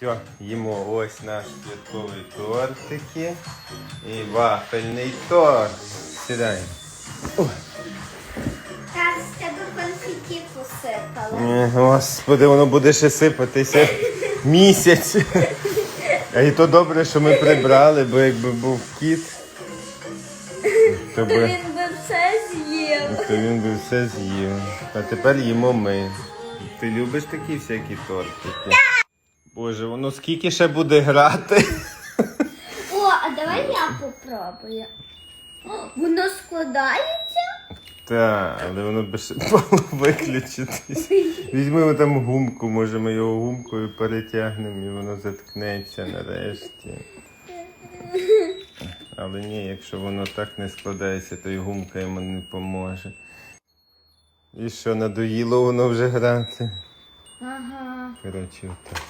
Все, їмо ось наш святковий тортики і вафельний торт. Сідай. Так, з тебе конфеті посипали. Е, Господи, воно буде ще сипатися місяць. А і то добре, що ми прибрали, бо якби був кіт, то, би, Він би все з'їв. то він би все з'їв. А тепер їмо ми. Ти любиш такі всякі тортики? Боже, воно скільки ще буде грати? О, а давай я попробую. О, Воно складається? Так, але воно би ще мало виключитись. Візьмемо там гумку, може ми його гумкою перетягнемо і воно заткнеться нарешті. Але ні, якщо воно так не складається, то й гумка йому не поможе. І що, надоїло воно вже грати? Ага. Коротше, отак.